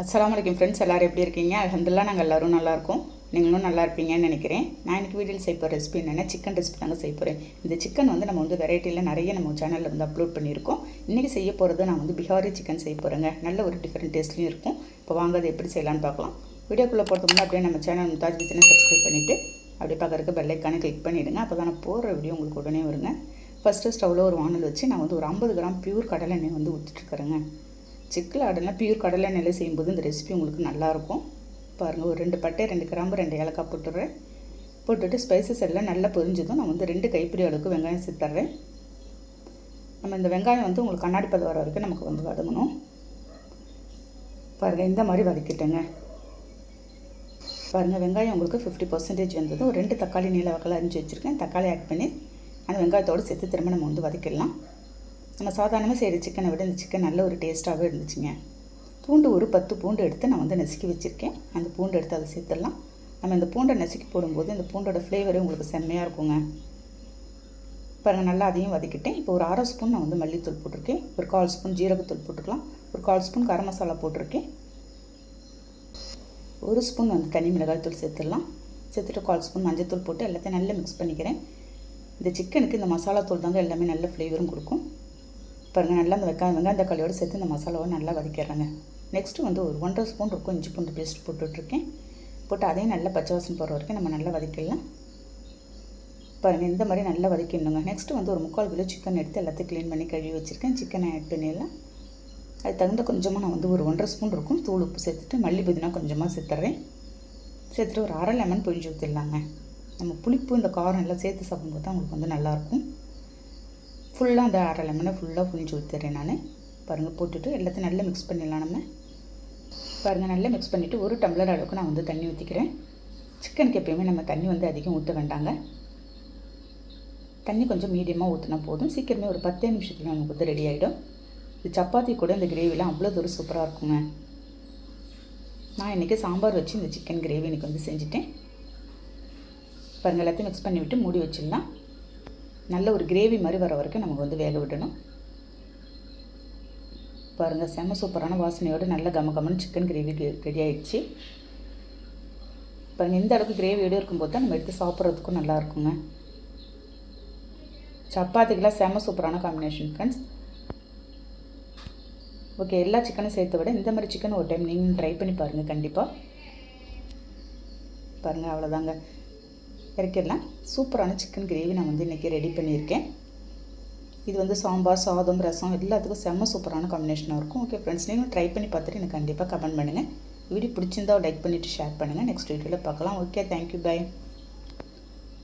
அஸ்லாம் அலைக்கும் ஃப்ரெண்ட்ஸ் எல்லோரும் எப்படி இருக்கீங்க? அலமதுல்லா நாங்கள் எல்லோரும் நல்லா நீங்களும் நல்லா இருப்பீங்கன்னு நினைக்கிறேன். நான் எனக்கு வீட்டில் செய்ய போகிற ரெசிபி என்னென்னா சிக்கன் ரெசிபி நாங்கள் செய்ய போகிறேன் இந்த சிக்கன் வந்து நம்ம வந்து வெரைட்டியில் நிறைய நம்ம சேனலில் வந்து அப்லோட் பண்ணியிருக்கோம். இன்றைக்கி செய்ய போகிறது நான் வந்து பிஹாரி சிக்கன் செய்ய போகிறேங்க நல்ல ஒரு டிஃப்ரெண்ட் டேஸ்ட்லையும் இருக்கும். இப்போ வாங்க அதை எப்படி செய்யலான்னு பார்க்கலாம். வீடியோக்குள்ளே போகிறதுக்கு முன்னாடி அப்படியே நம்ம சேனல் முத்தாஜ் வித்தினை சப்ஸ்கிரைப் பண்ணிவிட்டு அப்படியே பார்க்குறக்கு பெல்லைக்கானே கிளிக் பண்ணிவிடுங்க அப்போ தான் நான் போடுற வீடியோ உங்களுக்கு உடனே வருங்க. ஃபஸ்ட்டு ஸ்டவ்வில் ஒரு வானல் வச்சு நான் வந்து ஒரு ஐம்பது கிராம் பியூர் கடலை எண்ணெய் வந்து ஊற்றிட்டுருக்குறேங்க சிக்கல் ஆடெல்லாம் பியூர் கடலை நிலை செய்யும்போது இந்த ரெசிபி உங்களுக்கு நல்லாயிருக்கும். பாருங்கள் ஒரு ரெண்டு பட்டை ரெண்டு கிராம்பு ரெண்டு ஏலக்காய் போட்டுடுறேன். போட்டுட்டு ஸ்பைசஸ் எல்லாம் நல்லா பொரிஞ்சதும் நான் வந்து ரெண்டு கைப்பிடி அளவுக்கு வெங்காயம் சேர்த்துட்றேன். நம்ம இந்த வெங்காயம் வந்து உங்களுக்கு கண்ணாடி பதம் வர வரைக்கும் நமக்கு வந்து வதங்கணும். பாருங்கள் இந்த மாதிரி வதக்கிட்டேங்க. பாருங்கள் வெங்காயம் உங்களுக்கு ஃபிஃப்டி பர்சன்டேஜ் வந்ததும் ரெண்டு தக்காளி நீல வக்கல அரிஞ்சு வச்சுருக்கேன். தக்காளி ஆட் பண்ணி அந்த வெங்காயத்தோடு சேர்த்து திரும்ப நம்ம வந்து வதக்கிடலாம். நம்ம சாதாரணமாக செய்கிற சிக்கனை விட இந்த சிக்கன் நல்ல ஒரு டேஸ்ட்டாகவே இருந்துச்சுங்க. பூண்டு ஒரு பத்து பூண்டு எடுத்து நான் வந்து நசுக்கி வச்சுருக்கேன். அந்த பூண்டு எடுத்து அதை சேர்த்துடலாம். நம்ம இந்த பூண்டை நசுக்கி போடும்போது இந்த பூண்டோட ஃப்ளேவரே உங்களுக்கு செம்மையாக இருக்குங்க. பாருங்கள் நல்லா அதையும் வதக்கிட்டேன். இப்போ ஒரு அரை ஸ்பூன் நான் வந்து மல்லித்தூள் போட்டிருக்கேன். ஒரு கால் ஸ்பூன் ஜீரகத்தூள் போட்டுக்கலாம். ஒரு கால் ஸ்பூன் கரம் மசாலா போட்டிருக்கேன். ஒரு ஸ்பூன் வந்து தனி மிளகாய் தூள் சேர்த்துடலாம். சேர்த்துட்டு கால் ஸ்பூன் மஞ்சள் போட்டு எல்லாத்தையும் நல்லா மிக்ஸ் பண்ணிக்கிறேன். இந்த சிக்கனுக்கு இந்த மசாலா தூள் தாங்க எல்லாமே நல்ல ஃப்ளேவரும் கொடுக்கும். பாருங்கள் நல்லா அந்த வெங்காயம் வெங்காயம் தக்காளியோடு சேர்த்து இந்த மசாலாவை நல்லா வதக்கிடுறேங்க. நெக்ஸ்ட்டு வந்து ஒரு ஒன்றரை ஸ்பூன் இருக்கும் இஞ்சி பூண்டு பேஸ்ட் போட்டுட்ருக்கேன். போட்டு அதையும் நல்லா பச்சை வாசனை போகிற வரைக்கும் நம்ம நல்லா வதக்கிடலாம். பாருங்கள் இந்த மாதிரி நல்லா வதக்கிடணுங்க. நெக்ஸ்ட்டு வந்து ஒரு முக்கால் கிலோ சிக்கன் எடுத்து எல்லாத்தையும் க்ளீன் பண்ணி கழுவி வச்சுருக்கேன். சிக்கனை ஆட் பண்ணிடலாம். அது தகுந்த கொஞ்சமாக நான் வந்து ஒரு ஒன்றரை ஸ்பூன் இருக்கும். தூள் உப்பு சேர்த்துட்டு மல்லி புதினா கொஞ்சமாக சேர்த்துட்றேன் சேர்த்துட்டு ஒரு அரை லெமன் பொழிஞ்சு ஊற்றிடலாங்க நம்ம புளிப்பு இந்த காரம் எல்லாம் சேர்த்து சாப்பிடும்போது தான் உங்களுக்கு வந்து நல்லாயிருக்கும் ஃபுல்லாக அந்த அரை லெமனை ஃபுல்லாக புழிஞ்சு ஊற்றுறேன் நான். பாருங்கள் போட்டுட்டு எல்லாத்தையும் நல்லா மிக்ஸ் பண்ணிடலாம் நம்ம. பாருங்கள் நல்லா மிக்ஸ் பண்ணிவிட்டு ஒரு டம்ளர் அளவுக்கு நான் வந்து தண்ணி ஊற்றிக்கிறேன் சிக்கனுக்கு எப்பயுமே நம்ம தண்ணி வந்து அதிகம் ஊற்ற வேண்டாங்க. தண்ணி கொஞ்சம் மீடியமாக ஊற்றினா போதும். சீக்கிரமே ஒரு பத்தே நிமிஷத்தில் நமக்கு வந்து ரெடி ஆகிடும் இது சப்பாத்தி கூட இந்த கிரேவிலாம் அவ்வளோ தூரம் சூப்பராக இருக்குங்க. நான் இன்றைக்கி சாம்பார் வச்சு இந்த சிக்கன் கிரேவி இன்றைக்கி வந்து செஞ்சுட்டேன். பாருங்கள் எல்லாத்தையும் மிக்ஸ் பண்ணி விட்டு மூடி வச்சிடலாம். நல்ல ஒரு கிரேவி மாதிரி வர வரைக்கும் நமக்கு வந்து வேக விடணும். பாருங்கள் செம்ம சூப்பரான வாசனையோடு நல்ல கம கமன்னு சிக்கன் கிரேவி ரெடி ஆகிடுச்சு பாருங்கள் இந்த அளவுக்கு கிரேவியோடு இருக்கும்போது தான் நம்ம எடுத்து சாப்பிட்றதுக்கும் நல்லா இருக்குங்க. சப்பாத்திக்கெலாம் செம்ம சூப்பரான காம்பினேஷன் ஃப்ரெண்ட்ஸ் ஓகே எல்லா சிக்கனும் சேர்த்த விட இந்த மாதிரி சிக்கன் ஒரு டைம் நீங்களும் ட்ரை பண்ணி பாருங்கள் கண்டிப்பாக பாருங்கள் அவ்வளோதாங்க இறக்கிடலாம். சூப்பரான சிக்கன் கிரேவி நான் வந்து இன்றைக்கி ரெடி பண்ணியிருக்கேன். இது வந்து சாம்பார் சாதம் ரசம் எல்லாத்துக்கும் செம்ம சூப்பரான காம்பினேஷனாக இருக்கும். ஓகே ஃப்ரெண்ட்ஸ் நீங்களும் ட்ரை பண்ணி பார்த்துட்டு எனக்கு கண்டிப்பாக கமெண்ட் பண்ணுங்கள் வீடியோ பிடிச்சிருந்தா லைக் பண்ணிவிட்டு ஷேர் பண்ணுங்கள் நெக்ஸ்ட் வீடியோவில் பார்க்கலாம். Okay thank you bye